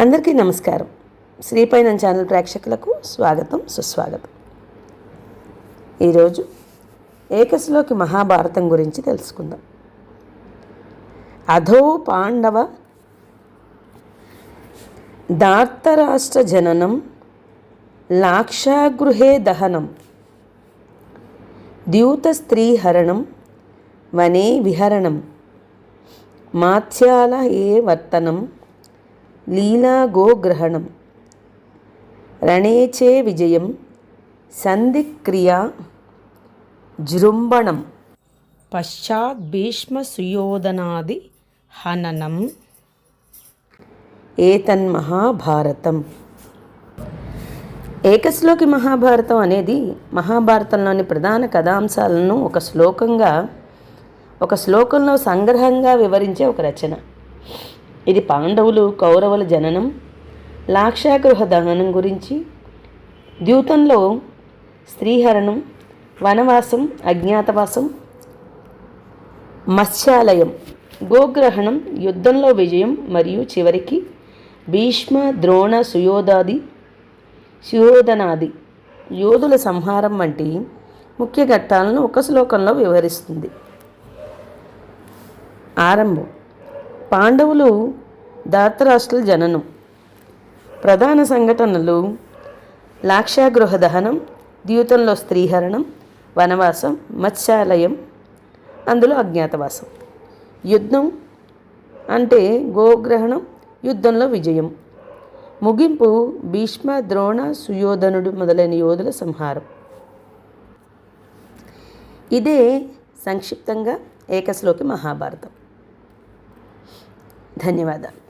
అందరికీ నమస్కారం. శ్రీపైన ఛానల్ ప్రేక్షకులకు స్వాగతం సుస్వాగతం. ఈరోజు ఏకశలోకి మహాభారతం గురించి తెలుసుకుందాం. అధో పాండవ దార్తరాష్ట్ర జననం లాక్షాగృహే దహనం ద్యూత స్త్రీహరణం వనే విహరణం మాత్యాల ఏ వర్తనం లీలా గోగ్రహణం రణేచే విజయం సంధిక్రియా జృంభణం. పశ్చాత్ భీష్మ సుయోధనాది హననం ఏతన్మహాభారతం ఏకశ్లోకి మహాభారతం అనేది మహాభారతంలోని ప్రధాన కథాంశాలను ఒక శ్లోకంగా ఒక శ్లోకంలో సంగ్రహంగా వివరించే ఒక రచన. ఇది పాండవులు కౌరవుల జననం లాక్షాగృహ దహనం గురించి ద్యూతంలో స్త్రీహరణం వనవాసం అజ్ఞాతవాసం మత్స్యాలయం గోగ్రహణం యుద్ధంలో విజయం మరియు చివరికి భీష్మ ద్రోణ సుయోధాది సుయోధనాది యోధుల సంహారం వంటి ముఖ్య ఘట్టాలను ఒక శ్లోకంలో వివరిస్తుంది. ఆరంభం. పాండవులు ధాతరాష్ట్రుల జననం. ప్రధాన సంఘటనలు లాక్షాగృహ దహనం ద్యూతంలో స్త్రీహరణం వనవాసం మత్స్యాలయం అందులో అజ్ఞాతవాసం. యుద్ధం అంటే గోగ్రహణం యుద్ధంలో విజయం. ముగింపు భీష్మ ద్రోణ సుయోధనుడు మొదలైన యోధుల సంహారం. ఇదే సంక్షిప్తంగా ఏకశ్లోకి మహాభారతం. ధన్యవాదాలు.